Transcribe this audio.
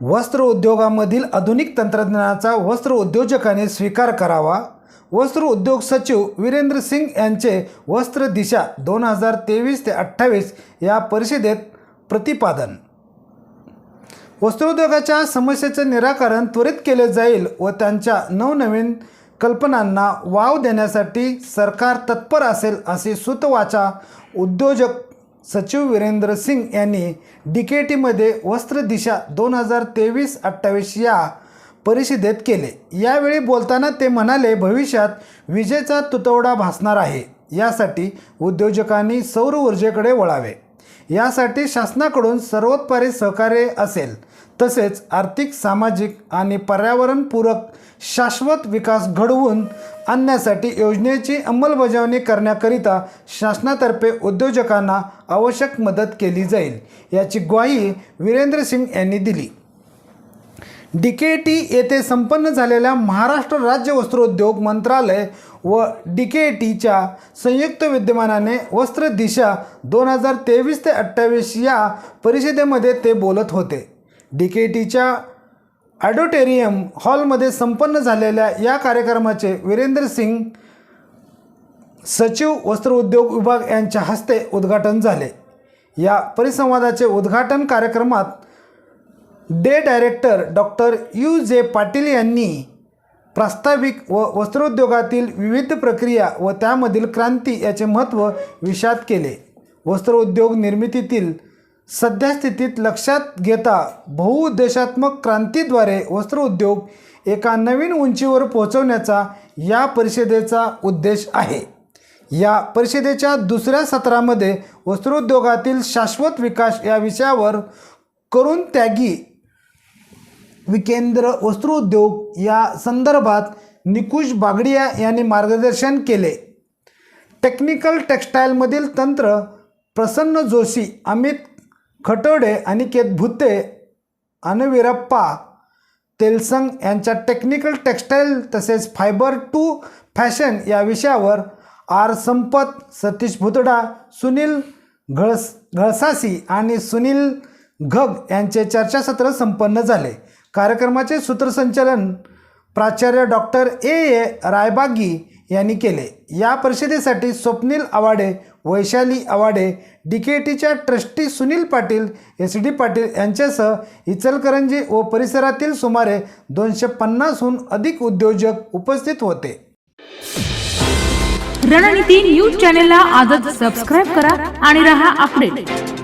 वस्त्र उद्योगामधील आधुनिक तंत्रज्ञानाचा वस्त्र उद्योजकाने स्वीकार करावा. वस्त्र उद्योग सचिव वीरेंद्र सिंग यांचे वस्त्र दिशा दोन हजार तेवीस ते अठ्ठावीस या परिषदेत प्रतिपादन. वस्त्रोद्योगाच्या समस्येचं निराकरण त्वरित केले जाईल व त्यांच्या नवनवीन कल्पनांना वाव देण्यासाठी सरकार तत्पर असेल असे सुतवाचा उद्योजक सचिव वीरेंद्र सिंग यांनी डी के टीमध्ये वस्त्र दिशा दोन हजार तेवीस अठ्ठावीस या परिषदेत केले. यावेळी बोलताना ते म्हणाले भविष्यात विजेचा तुतवडा भासणार आहे. यासाठी उद्योजकांनी सौर ऊर्जेकडे वळावे. यासाठी शासनाकडून सर्वोत्पारी सहकार्य असेल. तसेच आर्थिक सामाजिक आणि पर्यावरणपूरक शाश्वत विकास घडवून आणण्यासाठी योजनेची अंमलबजावणी करण्याकरिता शासनातर्फे उद्योजकांना आवश्यक मदत केली जाईल याची ग्वाही वीरेंद्र सिंग यांनी दिली. डी के टी येथे संपन्न झालेल्या महाराष्ट्र राज्य वस्त्रोद्योग मंत्रालय व डी के टीच्या संयुक्त विद्यमानाने वस्त्र दिशा दोन हजार तेवीस ते अठ्ठावीस या परिषदेमध्ये ते बोलत होते. डी के टीच्या ॲडोटेरियम हॉलमध्ये संपन्न झालेल्या या कार्यक्रमाचे वीरेंद्र सिंग सचिव वस्त्र उद्योग विभाग यांच्या हस्ते उद्घाटन झाले. या परिसंवादाचे उद्घाटन कार्यक्रमात डे डायरेक्टर डॉक्टर यू. जे. पाटील यांनी प्रास्ताविक व वस्त्रोद्योगातील विविध प्रक्रिया व त्यामधील क्रांती याचे महत्त्व विषाद केले. वस्त्रोद्योग निर्मितीतील सद्यस्थितीत लक्षात घेता बहुउद्देशात्मक क्रांतीद्वारे वस्त्रोद्योग एका नवीन उंचीवर पोहोचवण्याचा या परिषदेचा उद्देश आहे. या परिषदेच्या दुसऱ्या सत्रामध्ये वस्त्रोद्योगातील शाश्वत विकास या विषयावर करून त्यागी विकेंद्र वस्त्रोद्योग या संदर्भात निकुश बागडिया यांनी मार्गदर्शन केले. टेक्निकल टेक्स्टाईलमधील तंत्र प्रसन्न जोशी अमित खटोडे अनिकेत भुते अनवीरप्पा तेलसंग यांच्या टेक्निकल टेक्स्टाईल तसेच फायबर टू फॅशन या विषयावर आर संपत सतीश भुतडा सुनील घळस घळसासी आणि सुनील घग यांचे चर्चासत्र संपन्न झाले. कार्यक्रमाचे सूत्रसंचालन प्राचार्य डॉक्टर ए ए रायबागी यांनी केले. या परिषदेसाठी स्वप्नील आवाडे वैशाली आवाडे डी के टीच्या trustee Sunil Patil S D Patil यांच्यासह इचलकरंजी व परिसरातील सुमारे दोनशे पन्नासहून अधिक उद्योजक उपस्थित होते. रणनीती न्यूज चॅनेलला आजच सबस्क्राईब करा आणि रहा अपडेट